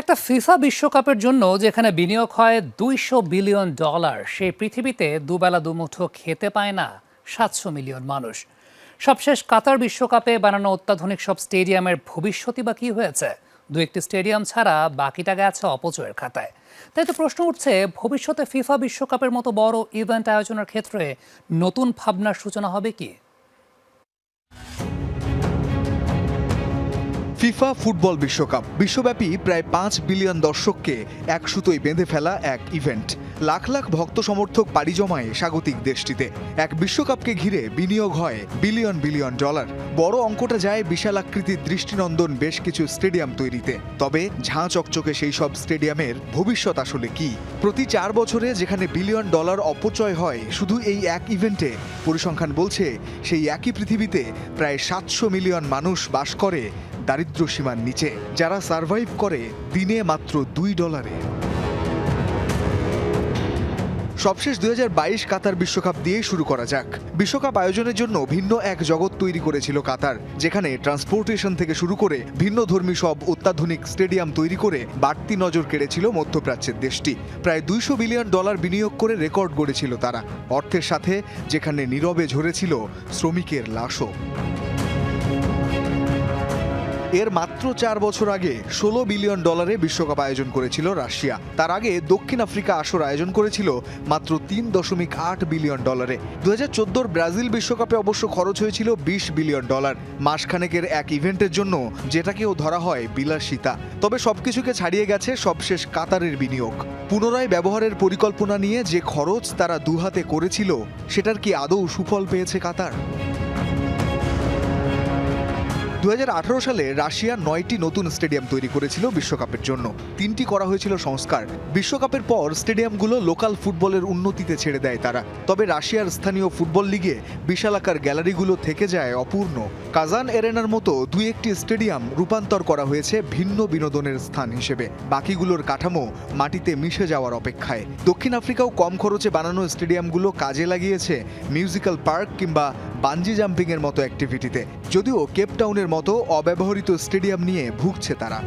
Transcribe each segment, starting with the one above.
একটা ফিফা বিশ্বকাপের জন্য যেখানে বিনিয়োগ হয় দুইশো বিলিয়ন ডলার, সেই পৃথিবীতে দুবেলা দুমুঠো খেতে পায় না সাতশো মিলিয়ন মানুষ। সবশেষ কাতার বিশ্বকাপে বানানো অত্যাধুনিক সব স্টেডিয়ামের ভবিষ্যৎই বা কী হয়েছে? দু একটি স্টেডিয়াম ছাড়া বাকিটা গেছে অপচয়ের খাতায়। তাই তো প্রশ্ন উঠছে, ভবিষ্যতে ফিফা বিশ্বকাপের মতো বড় ইভেন্ট আয়োজনের ক্ষেত্রে নতুন ভাবনার সূচনা হবে কি? ফিফা ফুটবল বিশ্বকাপ। বিশ্বব্যাপী প্রায় পাঁচ বিলিয়ন দর্শককে এক সুতোয় বেঁধে ফেলা এক ইভেন্ট। লাখ লাখ ভক্ত সমর্থক পাড়ি জমায় স্বাগতিক দেশটিতে। এক বিশ্বকাপকে ঘিরে বিনিয়োগ হয় বিলিয়ন বিলিয়ন ডলার। বড় অঙ্কটা যায় বিশাল আকৃতির দৃষ্টিনন্দন বেশ কিছু স্টেডিয়াম তৈরিতে। তবে ঝাঁ চকচকে সেই সব স্টেডিয়ামের ভবিষ্যৎ আসলে কি? প্রতি চার বছরে যেখানে বিলিয়ন ডলার অপচয় হয়, শুধু এই এক ইভেন্টে। পরিসংখ্যান বলছে, সেই একই পৃথিবীতে প্রায় সাতশো মিলিয়ন মানুষ বাস করে দারিদ্র্য সীমার নিচে, যারা সার্ভাইভ করে দিনে মাত্র দুই ডলারে। সবশেষ দু হাজার বাইশ কাতার বিশ্বকাপ দিয়ে শুরু করা যাক। বিশ্বকাপ আয়োজনের জন্য ভিন্ন এক জগৎ তৈরি করেছিল কাতার, যেখানে ট্রান্সপোর্টেশন থেকে শুরু করে ভিন্ন ধর্মী সব অত্যাধুনিক স্টেডিয়াম তৈরি করে বাড়তি নজর কেড়েছিল মধ্যপ্রাচ্যের দেশটি। প্রায় দুইশো বিলিয়ন ডলার বিনিয়োগ করে রেকর্ড গড়েছিল তারা, অর্থের সাথে যেখানে নীরবে ঝরেছিল শ্রমিকের লাশও। এর মাত্র চার বছর আগে ষোলো বিলিয়ন ডলারে বিশ্বকাপ আয়োজন করেছিল রাশিয়া। তার আগে দক্ষিণ আফ্রিকা আসর আয়োজন করেছিল মাত্র তিন দশমিক আট বিলিয়ন ডলারে। দু হাজার ব্রাজিল বিশ্বকাপে অবশ্য খরচ হয়েছিল বিশ বিলিয়ন ডলার। মাসখানেকের এক ইভেন্টের জন্য যেটাকেও ধরা হয় বিলাসিতা। তবে সবকিছুকে ছাড়িয়ে গেছে সবশেষ কাতারের বিনিয়োগ। পুনরায় ব্যবহারের পরিকল্পনা নিয়ে যে খরচ তারা দুহাতে করেছিল, সেটার কি আদৌ সুফল পেয়েছে কাতার? দু হাজার আঠারো সালে রাশিয়া নয়টি নতুন স্টেডিয়াম তৈরি করেছিল বিশ্বকাপের জন্য। তিনটি করা হয়েছিল সংস্কার। বিশ্বকাপের পর স্টেডিয়ামগুলো লোকাল ফুটবলের উন্নতিতে ছেড়ে দেয় তারা। তবে রাশিয়ার স্থানীয় ফুটবল লিগে বিশালাকার গ্যালারিগুলো থেকে যায় অপূর্ণ। কাজান এরেনার মতো দুই একটি স্টেডিয়াম রূপান্তর করা হয়েছে ভিন্ন বিনোদনের স্থান হিসেবে। বাকিগুলোর কাঠামো মাটিতে মিশে যাওয়ার অপেক্ষায়। দক্ষিণ আফ্রিকাও কম খরচে বানানো স্টেডিয়ামগুলো কাজে লাগিয়েছে মিউজিক্যাল পার্ক কিংবা বাঞ্জি জাম্পিংয়ের মতো অ্যাক্টিভিটিতে যদিও কেপটাউনের মতো অব্যবহৃত স্টেডিয়াম নিয়ে ভুগছে তারা।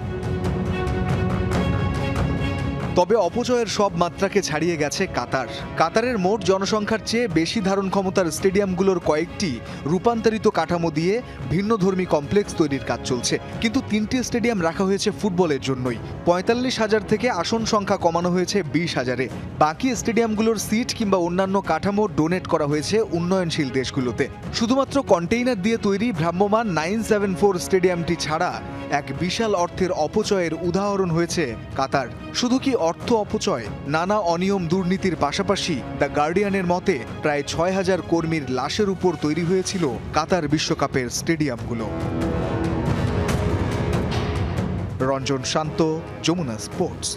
তবে অপচয়ের সব মাত্রাকে ছাড়িয়ে গেছে কাতার। কাতারের মোট জনসংখ্যার চেয়ে বেশি ধারণ ক্ষমতার স্টেডিয়ামগুলোর কয়েকটি রূপান্তরিত কাঠামো দিয়ে ভিন্নধর্মী কমপ্লেক্স তৈরির কাজ চলছে। কিন্তু তিনটি স্টেডিয়াম রাখা হয়েছে ফুটবলের জন্যই। পঁয়তাল্লিশ হাজার থেকে আসন সংখ্যা কমানো হয়েছে বিশ হাজারে। বাকি স্টেডিয়ামগুলোর সিট কিংবা অন্যান্য কাঠামো ডোনেট করা হয়েছে উন্নয়নশীল দেশগুলোতে। শুধুমাত্র কন্টেইনার দিয়ে তৈরি ভ্রাম্যমান নাইন সেভেন ফোর স্টেডিয়ামটি ছাড়া এক বিশাল অর্থের অপচয়ের উদাহরণ হয়েছে কাতার। শুধু কি অর্থ অপচয়, নানা অনিয়ম দুর্নীতির পাশাপাশি দ্য গার্ডিয়ানের মতে প্রায় ছয় হাজার কর্মীর লাশের উপর তৈরি হয়েছিল কাতার বিশ্বকাপের স্টেডিয়ামগুলো। রঞ্জন শান্ত, যমুনা স্পোর্টস।